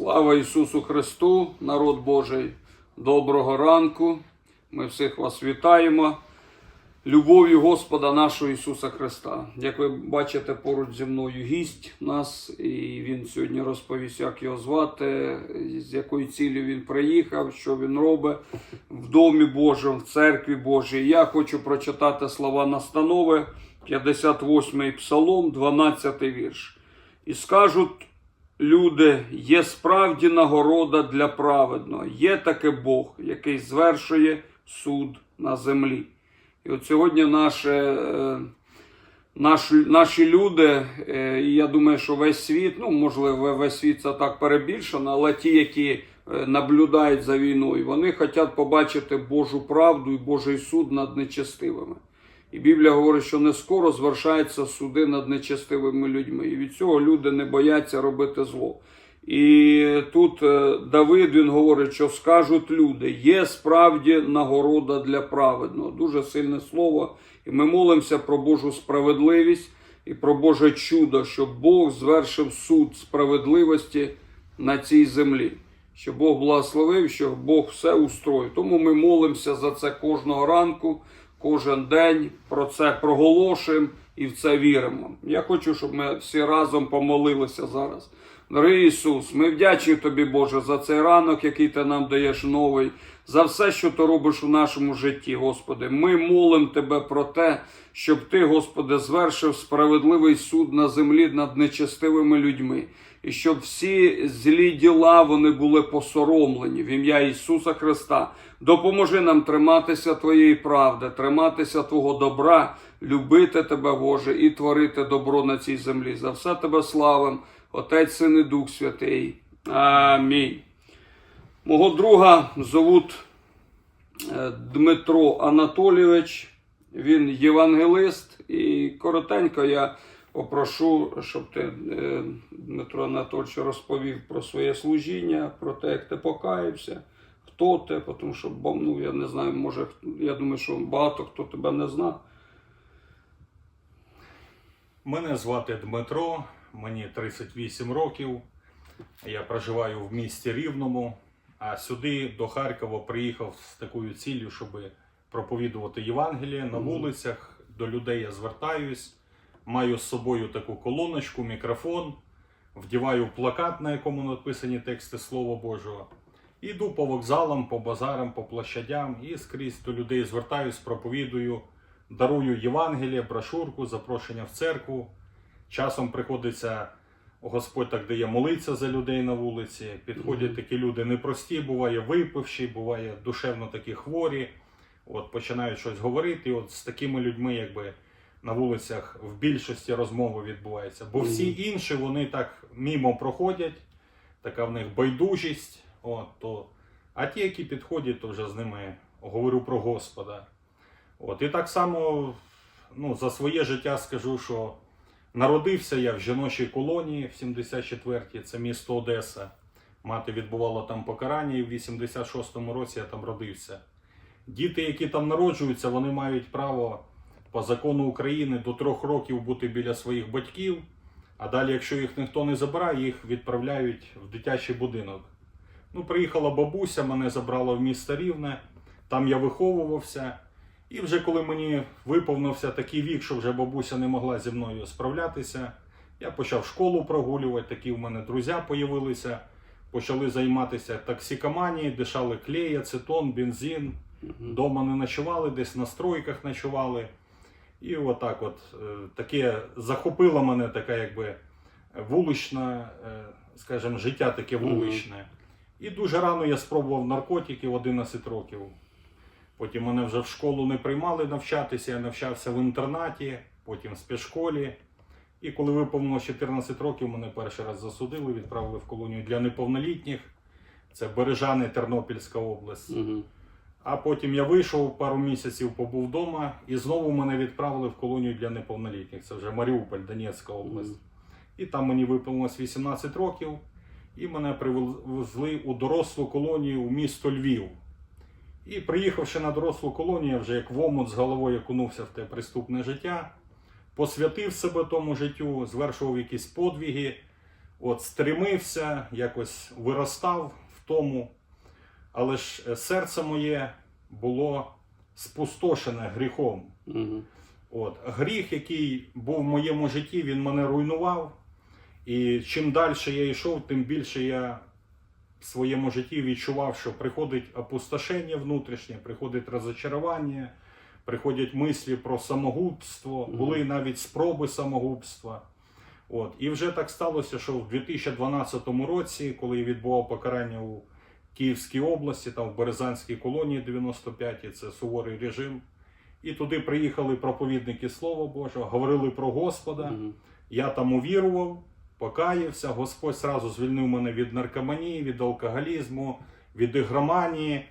Слава Ісусу Христу, народ Божий, доброго ранку. Ми всіх вас вітаємо. Любов'ю Господа нашого Ісуса Христа. Як ви бачите, поруч зі мною гість нас, і він сьогодні розповість, як його звати, з якою цілею він приїхав, що він робить в домі Божому, в церкві Божій. Я хочу прочитати слова настанови, 58-й псалом, 12-й вірш. І скажуть люди, є справді нагорода для праведного, є таки Бог, який звершує суд на землі. І от сьогодні наше, е, наші, наші люди, е, і я думаю, що весь світ, ну можливо, весь світ це так перебільшено, але ті, які е, наблюдають за війною, вони хочуть побачити Божу правду і Божий суд над нечестивими. І Біблія говорить, що не скоро звершаються суди над нечестивими людьми. І від цього люди не бояться робити зло. І тут е, Давид він говорить, що скажуть люди, є справді нагорода для праведного. Дуже сильне слово. І ми молимося про Божу справедливість і про Боже чудо, щоб Бог звершив суд справедливості на цій землі. Щоб Бог благословив, щоб Бог все устроїв. Тому ми молимося за це кожного ранку, кожен день, про це проголошуємо і в це віримо. Я хочу, щоб ми всі разом помолилися зараз. Дорогий Ісус, ми вдячні Тобі, Боже, за цей ранок, який Ти нам даєш новий, за все, що ти робиш у нашому житті, Господи. Ми молимо Тебе про те, щоб Ти, Господи, звершив справедливий суд на землі над нечестивими людьми, і щоб всі злі діла вони були посоромлені в ім'я Ісуса Христа. Допоможи нам триматися Твоєї правди, триматися Твого добра, любити Тебе, Боже, і творити добро на цій землі. За все Тебе славим. Отець, Син і Дух Святий. Амінь. Мого друга зовут е, Дмитро Анатолійович. Він євангелист. І коротенько я попрошу, щоб ти, е, Дмитро Анатолійович, розповів про своє служіння, про те, як ти покаявся, хто ти, тому що ну, я не знаю, може, я думаю, що багато хто тебе не знає. Мене звати Дмитро, мені 38 років. Я проживаю в місті Рівному, а сюди до Харкова приїхав з такою ціллю, щоб проповідувати Євангеліє на вулицях. До людей я звертаюсь, маю з собою таку колоночку, мікрофон, вдіваю плакат, на якому написані тексти Слова Божого. Іду по вокзалам, по базарам, по площадям і скрізь до людей звертаюсь, проповідую, дарую Євангеліє, брошурку, запрошення в церкву. Часом приходиться Господь так дає молитися за людей на вулиці. Підходять такі люди непрості, буває випивші, буває душевно такі хворі. От починають щось говорити. І от з такими людьми, якби на вулицях в більшості розмови відбувається. Бо всі інші вони так мімо проходять, така в них байдужість. От, то... А ті, які підходять, то вже з ними говорю про Господа. От, і так само ну, за своє життя скажу, що народився я в жіночій колонії в 74-й, це місто Одеса. Мати відбувала там покарання, і в 86-му році я там родився. Діти, які там народжуються, вони мають право по закону України до трьох років бути біля своїх батьків. А далі, якщо їх ніхто не забирає, їх відправляють в дитячий будинок. Ну, приїхала бабуся, мене забрала в місто Рівне, там я виховувався. І вже коли мені виповнився такий вік, що вже бабуся не могла зі мною справлятися, я почав школу прогулювати, такі в мене друзі появилися, почали займатися токсикоманією, дишали клей, ацетон, бензин. Дома не ночували, десь на стройках ночували. І отак от е, таке захопило мене така якби вулична, е, скажімо, життя таке вуличне. І дуже рано я спробував наркотики в 11 років. Потім мене вже в школу не приймали навчатися, я навчався в інтернаті, потім в спецшколі. І коли виповнилось 14 років, мене перший раз засудили, відправили в колонію для неповнолітніх. Це Бережани, Тернопільська область. Угу. А потім я вийшов пару місяців, побув вдома, і знову мене відправили в колонію для неповнолітніх. Це вже Маріуполь, Донецька область. І там мені виповнилось 18 років, і мене привезли у дорослу колонію у місто Львів. І приїхавши на дорослу колонію, вже як в омут з головою окунувся в те преступне життя, посвятив себе тому життю, звершував якісь подвіги. От, стремився, якось виростав в тому, але ж е, серце моє було спустошене гріхом. Угу. От, гріх, який був в моєму житті, він мене руйнував. І чим далі я йшов, тим більше я в своєму житті відчував, що приходить опустошення внутрішнє, приходить розочарування, приходять мислі про самогубство, Мгм. були навіть спроби самогубства. От. І вже так сталося, що в 2012 році, коли я відбував покарання у Київській області, там в Березанській колонії 95, це суворий режим. І туди приїхали проповідники Слова Божого, говорили про Господа. Угу. Я там увірував, покаявся. Господь сразу звільнив мене від наркоманії, від алкоголізму, від ігроманії,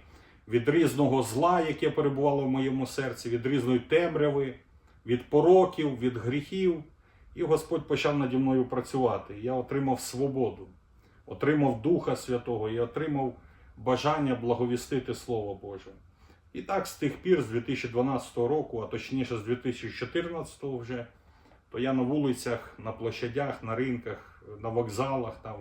від різного зла, яке перебувало в моєму серці, від різної темряви, від пороків, від гріхів. І Господь почав наді мною працювати. Я отримав свободу, отримав Духа Святого і отримав бажання благовістити Слово Боже. І так з тих пір, з 2012 року, а точніше з 2014 вже, то я на вулицях, на площадях, на ринках, на вокзалах, там,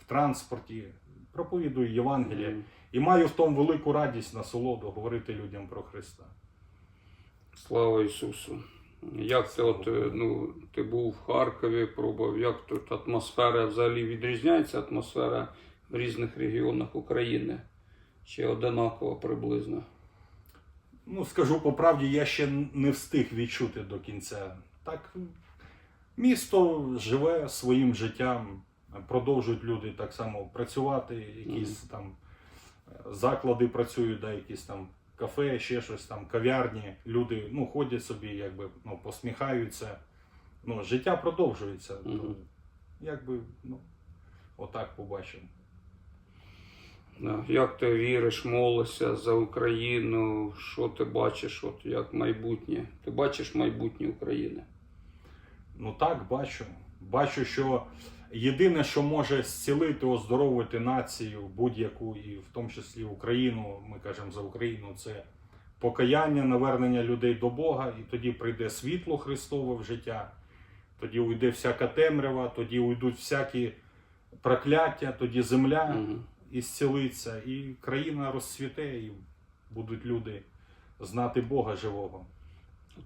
в транспорті проповідую Євангеліє і маю в тому велику радість, насолоду говорити людям про Христа. Слава Ісусу. Як ти, от, ну, ти був в Харкові, пробував, як тут атмосфера взагалі відрізняється атмосфера в різних регіонах України? Чи одинаково приблизно? Ну, скажу по правді, я ще не встиг відчути до кінця. Так, місто живе своїм життям, продовжують люди так само працювати, якісь там е, заклади працюють, да, якісь там кафе, ще щось там, кав'ярні. Люди ну, ходять собі, якби ну, посміхаються. Ну, життя продовжується. То, якби, ну, отак побачимо. Як ти віриш, молишся за Україну? Що ти бачиш, от як майбутнє? Ти бачиш майбутнє України? Ну так, бачу. Бачу, що єдине, що може зцілити, оздоровити націю будь-яку, і в тому числі Україну, ми кажемо за Україну, це покаяння, навернення людей до Бога, і тоді прийде світло Христове в життя, тоді уйде всяка темрява, тоді уйдуть всякі прокляття, тоді земля Угу. І зцілиться, і країна розцвіте, і будуть люди знати Бога живого.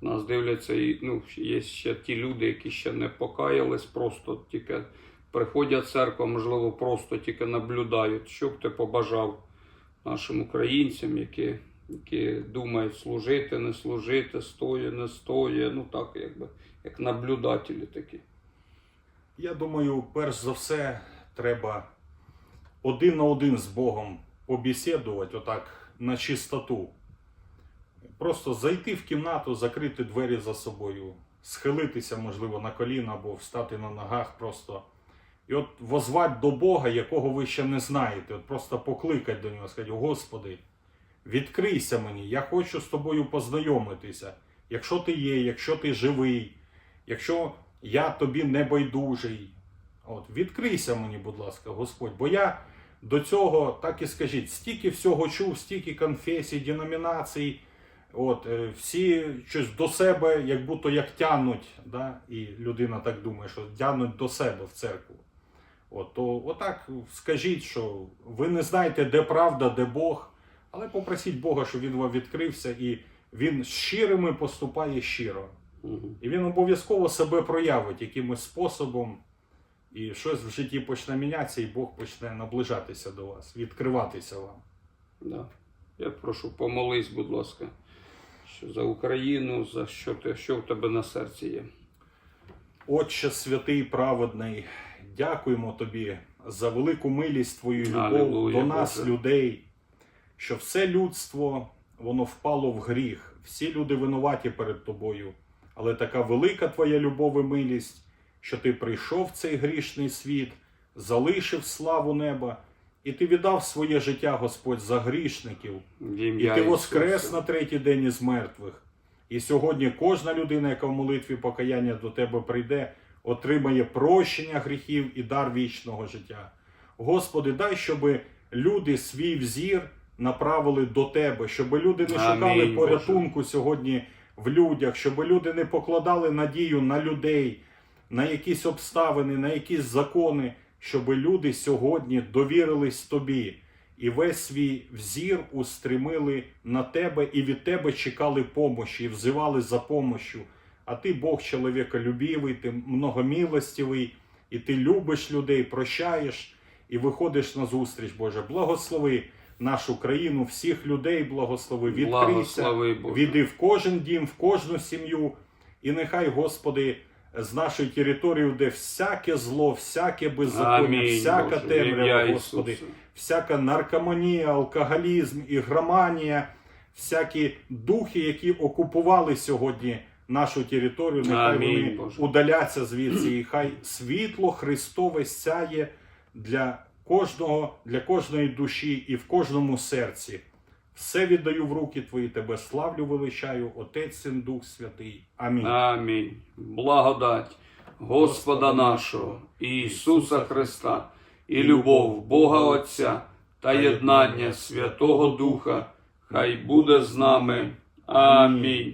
Нас дивляться, і ну, є ще ті люди, які ще не покаялись, просто тільки приходять в церкву, можливо, просто тільки наблюдають. Що б ти побажав нашим українцям, які, які думають служити, не служити, стоє, не стоє, ну так, якби, як наблюдателі такі. Я думаю, перш за все, треба один на один з Богом побесідувати, отак на чистоту. Просто зайти в кімнату, закрити двері за собою, схилитися, можливо, на коліна або встати на ногах просто. І от возвати до Бога, якого ви ще не знаєте. От просто покликати до нього, сказати, Господи, відкрийся мені, я хочу з тобою познайомитися. Якщо ти є, якщо ти живий, якщо я тобі не байдужий. От, відкрийся мені, будь ласка, Господь. Бо я до цього, так і скажіть, стільки всього чув, стільки конфесій, деномінацій, от, е, всі щось до себе, як будто як тянуть, да? і людина так думає, що тянуть до себе в церкву. От, то отак скажіть, що ви не знаєте, де правда, де Бог, але попросіть Бога, щоб він вам відкрився, і він щирими поступає щиро. І він обов'язково себе проявить якимось способом, і щось в житті почне мінятися, і Бог почне наближатися до вас, відкриватися вам. Да. Я прошу, помолись, будь ласка, що за Україну, за що, ти, що в тебе на серці є. Отче святий праведний, дякуємо тобі за велику милість твою любов Алілуя, до нас, Боже. людей, що все людство воно впало в гріх, всі люди винуваті перед тобою, але така велика твоя любов і милість, що ти прийшов в цей грішний світ, залишив славу неба, і ти віддав своє життя, Господь, за грішників. І ти воскрес на третій день із мертвих. І сьогодні кожна людина, яка в молитві покаяння до тебе прийде, отримає прощення гріхів і дар вічного життя. Господи, дай, щоб люди свій взір направили до тебе, щоб люди не шукали порятунку сьогодні в людях, щоб люди не покладали надію на людей, на якісь обставини, на якісь закони. щоб люди сьогодні довірились тобі і весь свій взір устремили на тебе і від тебе чекали помощі, і взивали за помощю. А ти Бог чоловіколюбивий, ти многомилостивий, і ти любиш людей, прощаєш і виходиш на зустріч, Боже. Благослови нашу країну, всіх людей благослови, відкрийся, Боже. віди в кожен дім, в кожну сім'ю. І нехай, Господи, з нашої території, де всяке зло, всяке беззаконня, Амінь, всяка Боже, темрява, Господи, Ісуса. всяка наркоманія, алкоголізм, ігроманія, всякі духи, які окупували сьогодні нашу територію, нехай Амінь, вони Боже. удаляться звідси, і хай світло Христове сяє для кожного, для кожної душі і в кожному серці. Все віддаю в руки Твої, Тебе славлю, величаю, Отець, Син, Дух Святий. Амінь. Амінь. Благодать Господа нашого Ісуса Христа і любов Бога Отця та єднання Святого Духа хай буде з нами. Амінь.